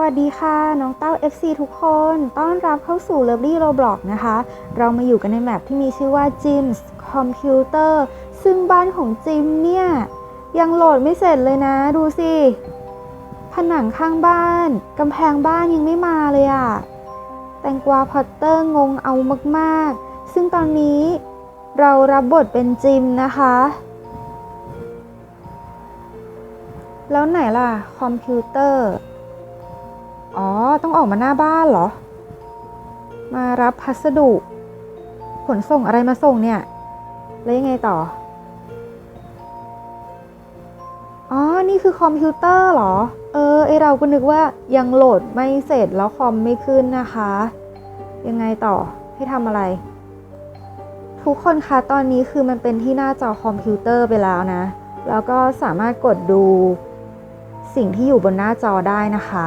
วัสดีค่ะ น้องเต้า FC ทุกคน ต้อนรับเข้าสู่ Lovely Roblox นะคะ เรามาอยู่กันในแมปที่มีชื่อว่า Jim's Computer ซึ่งบ้านของจิมเนี่ย ยังโหลดไม่เสร็จเลยนะ ดูสิ ผนังข้างบ้านกำแพงบ้านยังไม่มาเลยอะแตงกวาพอตเตอร์งงเอามากๆ ซึ่งตอนนี้เรารับบทเป็นจิมนะคะ แล้วไหนล่ะ คอมพิวเตอร์ อ๋อ ต้องออกมาหน้าบ้านเหรอ มารับพัสดุ ขนส่งอะไรมาส่งเนี่ย แล้วยังไงต่อ อ๋อ นี่คือคอมพิวเตอร์เหรอ เออ ไอเราก็นึกว่ายังโหลดไม่เสร็จแล้วคอมไม่ขึ้นนะคะ ยังไงต่อ ให้ทำอะไร ทุกคนคะ ตอนนี้คือมันเป็นที่หน้าจอคอมพิวเตอร์ไปแล้วนะ แล้วก็สามารถกดดูสิ่งที่อยู่บนหน้าจอได้นะคะ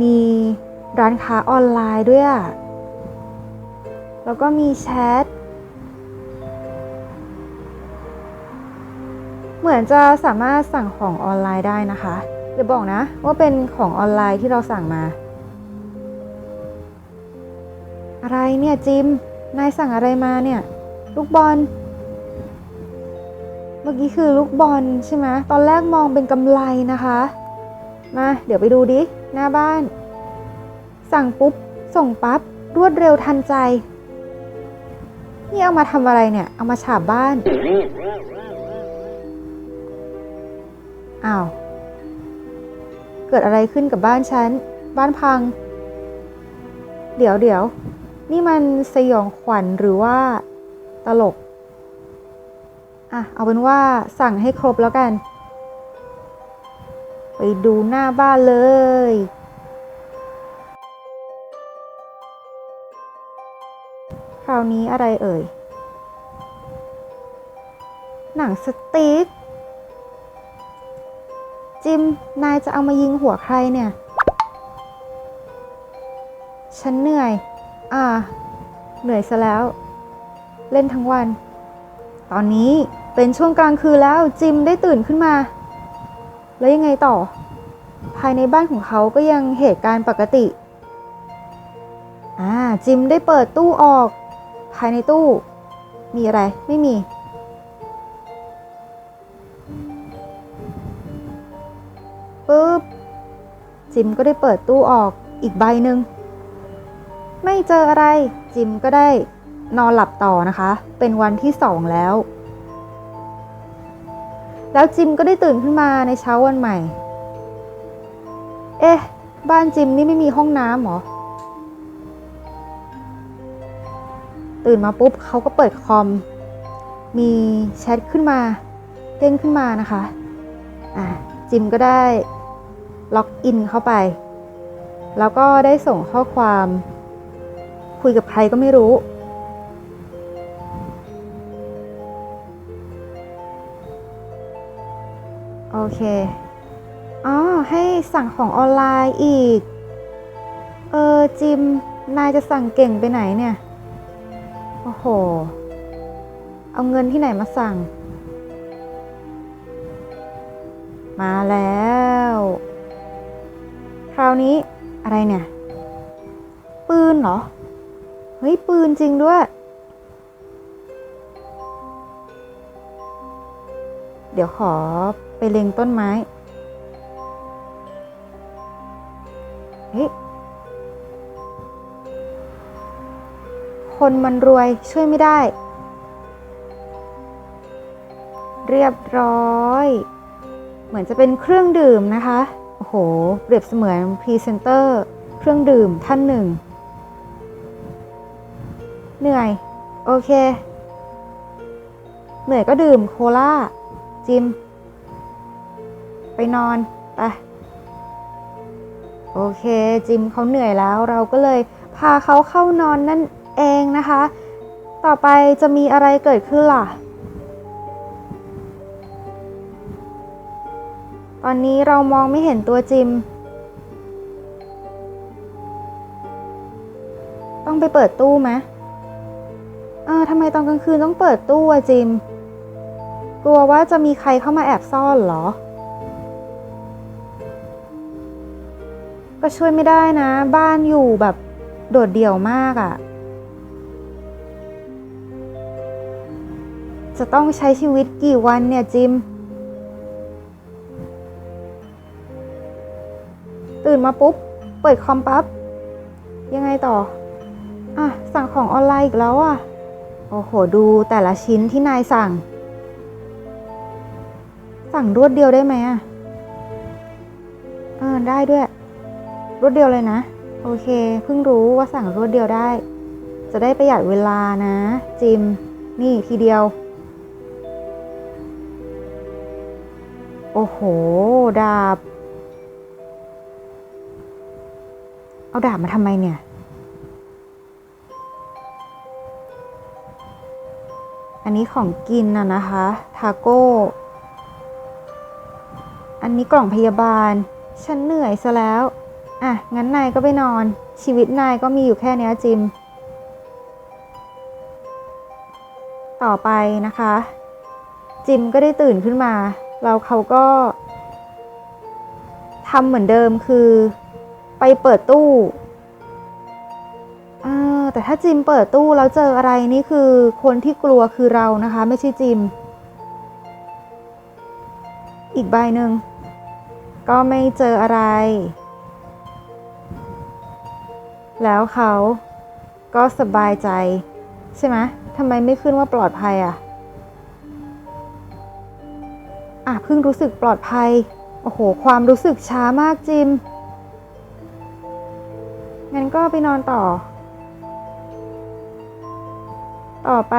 มีร้านค้าออนไลน์ด้วยอะแล้วก็มีแชท เหมือนจะสามารถสั่งของออนไลน์ได้นะคะอย่าบอกนะว่าเป็นของออนไลน์ที่เราสั่งมา อะไรเนี่ยจิม นายสั่งอะไรมาเนี่ย ลูกบอล เมื่อกี้คือลูกบอลใช่ไหมตอนแรกมองเป็นกำไลนะคะ มา เดี๋ยวไปดูดิ หน้าบ้าน สั่งปุ๊บ ส่งปั๊บ รวดเร็วทันใจ นี่เอามาทำอะไรเนี่ย เอามาฉาบบ้าน อ้าว เกิดอะไรขึ้นกับบ้านฉัน บ้านพัง เดี๋ยวเดี๋ยว นี่มันสยองขวัญหรือว่า ตลก อะ เอาเป็นว่าสั่งให้ครบแล้วกัน ดูหน้าบ้านเลย คราวนี้อะไรเอ่ย หนังสติ๊ก จิม นายจะเอามายิงหัวใครเนี่ย ฉันเหนื่อย อ่า เหนื่อยซะแล้ว เล่นทั้งวัน ตอนนี้เป็นช่วงกลางคืนแล้วจิมได้ตื่นขึ้นมา แล้วยังไงต่อ ภายในบ้านของเขาก็ยังเหตุการณ์ปกติ อ่า จิมได้เปิดตู้ออก ภายในตู้ มีอะไร ไม่มีปุ๊บ จิมก็ได้เปิดตู้ออกอีกใบหนึ่ง ไม่เจออะไร จิมก็ได้นอนหลับต่อนะคะ เป็นวันที่สองแล้ว แล้วจิมก็ได้ตื่นขึ้นมาในเช้าวันใหม่ เอ๊ะ บ้านจิมนี่ไม่มีห้องน้ำหรอ ตื่นมาปุ๊บเขาก็เปิดคอม มีแชทขึ้นมา เด้งขึ้นมานะคะ อะ จิมก็ได้ล็อกอินเข้าไป แล้วก็ได้ส่งข้อความ คุยกับใครก็ไม่รู้ เค อ๋อ ให้สั่งของออนไลน์อีก เออ จิม นายจะสั่งเก่งไปไหนเนี่ย โอ้โห เอาเงินที่ไหนมาสั่ง มาแล้ว คราวนี้อะไรเนี่ย ปืนเหรอ เฮ้ย ปืนจริงด้วยเดี๋ยวขอ ไปเล็งต้นไม้ เฮ้ย คนมันรวยช่วยไม่ได้ เรียบร้อย เหมือนจะเป็นเครื่องดื่มนะคะ โอ้โห เปรียบเสมือนพรีเซนเตอร์เครื่องดื่มท่านหนึ่ง เหนื่อย โอเค เหนื่อยก็ดื่มโคลาจิม ไปนอนไปโอเคจิมเขาเหนื่อยแล้วเราก็เลยพาเขาเข้านอนนั่นเองนะคะ ต่อไปจะมีอะไรเกิดขึ้นล่ะ ตอนนี้เรามองไม่เห็นตัวจิม ต้องไปเปิดตู้ไหมเออทำไมตอนกลางคืนต้องเปิดตู้อะจิม กลัวว่าจะมีใครเข้ามาแอบซ่อนเหรอ ก็ช่วยไม่ได้นะ บ้านอยู่แบบโดดเดี่ยวมากอะ่ะ จะต้องใช้ชีวิตกี่วันเนี่ยจิม ตื่นมาปุ๊บ เปิดคอมปั๊บ ยังไงต่อ อะ สั่งของออนไลน์อีกแล้วอะ โอ้โห ดูแต่ละชิ้นที่นายสั่ง สั่งรวดเดียวได้ไหมอะ เออ ได้ด้วย รวดเดียวเลยนะ โอเค เพิ่งรู้ว่าสั่งรวดเดียวได้ จะได้ประหยัดเวลานะ จิม นี่ทีเดียว โอ้โห ดาบ เอาดาบมาทำไมเนี่ยอันนี้ของกินน่ะนะคะ ทาโก้ อันนี้กล่องพยาบาล ฉันเหนื่อยซะแล้ว อะ งั้นนายก็ไปนอน ชีวิตนายก็มีอยู่แค่เนี้ยจิม ต่อไปนะคะ จิมก็ได้ตื่นขึ้นมาแล้วเขาก็ทำเหมือนเดิมคือ ไปเปิดตู้แต่ถ้าจิมเปิดตู้แล้วเจออะไรนี่คือคนที่กลัวคือเรานะคะ ไม่ใช่จิม อีกใบหนึ่งก็ไม่เจออะไร แล้วเขาก็สบายใจ ใช่ไหมทำไมไม่ขึ้นว่าปลอดภัยอะ อะเพิ่งรู้สึกปลอดภัย โอ้โห ความรู้สึกช้ามากจิม งั้นก็ไปนอนต่อ ต่อไป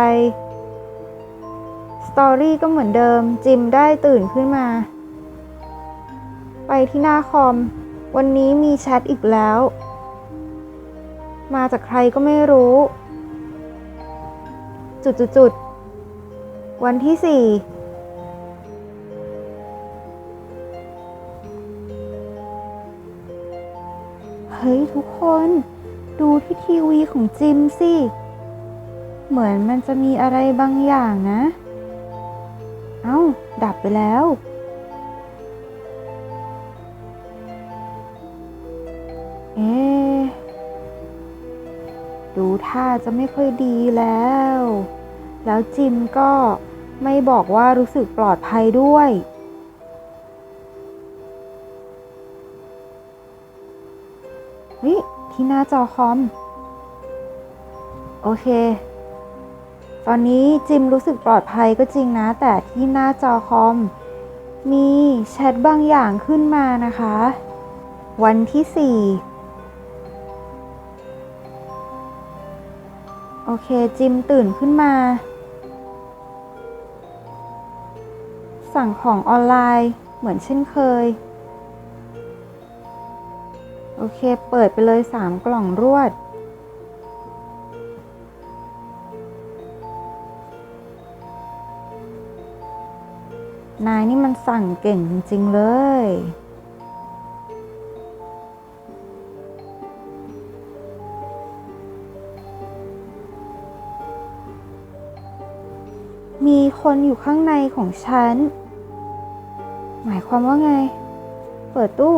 สตอรี่ก็เหมือนเดิม จิมได้ตื่นขึ้นมา ไปที่หน้าคอม วันนี้มีแชทอีกแล้ว มาจากใครก็ไม่รู้ จุดๆๆวันที่สี่เฮ้ยทุกคนดูที่ทีวีของจิมสิ เหมือนมันจะมีอะไรบางอย่างนะ เอ้า ดับไปแล้ว เอ๊ ท่าจะไม่ค่อยดีแล้ว แล้วจิมก็ไม่บอกว่ารู้สึกปลอดภัยด้วยเฮ้ยที่หน้าจอคอม โอเค ตอนนี้จิมรู้สึกปลอดภัยก็จริงนะ แต่ที่หน้าจอคอม มีแชทบางอย่างขึ้นมานะคะ วันที่สี่ โอเค จิมตื่นขึ้นมา สั่งของออนไลน์เหมือนเช่นเคย โอเค เปิดไปเลยสามกล่องรวด นายนี่มันสั่งเก่งจริง ๆ เลย คนอยู่ข้างในของฉัน หมายความว่าไง เปิดตู้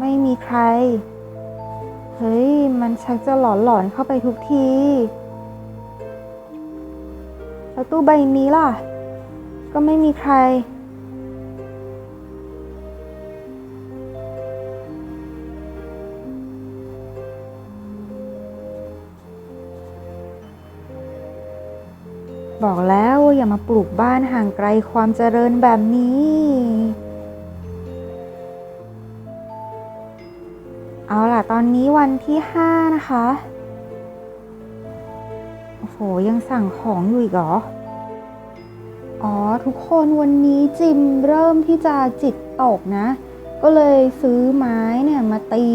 ไม่มีใคร เฮ้ย มันชักจะหลอนหลอนๆเข้าไปทุกที แล้วตู้ใบนี้ล่ะ ก็ไม่มีใคร แล้วว่าอย่ามาปลูกบ้านห่างไกลความเจริญแบบนี้ เอาล่ะตอนนี้วันที่5นะคะ โอ้โห ยังสั่งของอยู่อีกเหรอ อ๋อ ทุกคนวันนี้จิมเริ่มที่จะจิตตกนะ ก็เลยซื้อไม้เนี่ยมาตี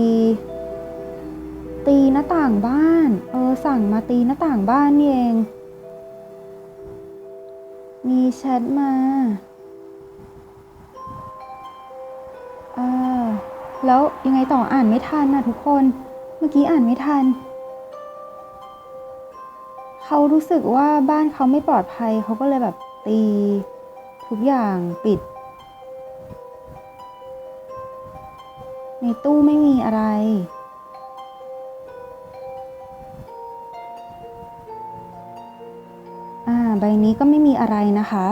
ตีหน้าต่างบ้าน เออสั่งมาตีหน้าต่างบ้านนี่เอง มีแชทมาเออแล้วยังไงต่ออ่านไม่ทันนะทุกคน เมื่อกี้อ่านไม่ทัน เขารู้สึกว่าบ้านเขาไม่ปลอดภัย เขาก็เลยแบบตี ทุกอย่างปิด ในตู้ไม่มีอะไร ใบนี้ก็ไม่มีอะไรนะคะ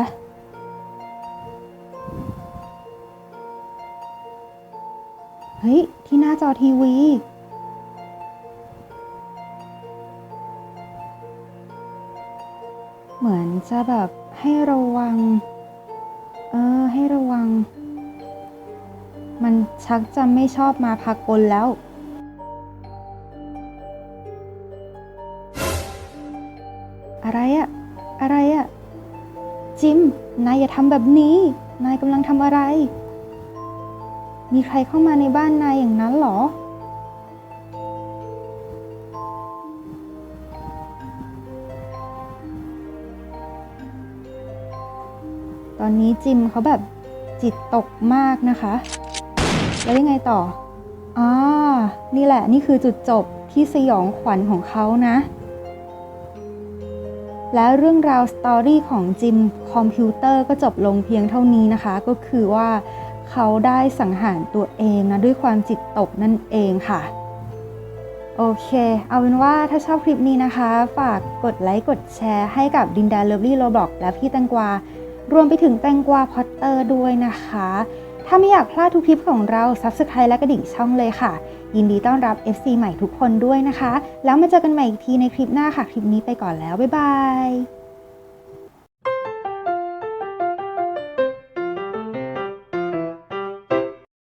เฮ้ย ที่หน้าจอทีวี เหมือนจะแบบให้ระวัง เออ ให้ระวัง มันชักจะไม่ชอบมาพากลแล้วอะไรอะ อะไรอะจิม นายอย่าทำแบบนี้ นายกำลังทำอะไร มีใครเข้ามาในบ้านนายอย่างนั้นหรอ ตอนนี้จิมเขาแบบจิตตกมากนะคะ แล้วยังไงต่ออ่านี่แหละนี่คือจุดจบที่สยองขวัญของเขานะ และเรื่องราวสตอรี่ของจิมคอมพิวเตอร์ก็จบลงเพียงเท่านี้นะคะ ก็คือว่าเขาได้สังหารตัวเองนะด้วยความจิตตกนั่นเองค่ะ โอเค เอาเป็นว่าถ้าชอบคลิปนี้นะคะ ฝากกดไลค์กดแชร์ให้กับดินแดนเลิฟลี่โรบอกและพี่แตงกวารวมไปถึงแตงกวาพอตเตอร์ด้วยนะคะ ถ้าไม่อยากพลาดทุกคลิปของเรา Subscribe และกระดิ่งช่องเลยค่ะ ยินดีต้อนรับ FC ใหม่ทุกคนด้วยนะคะ แล้วมาเจอกันใหม่อีกทีในคลิปหน้าค่ะ คลิปนี้ไปก่อนแล้ว บ๊ายบาย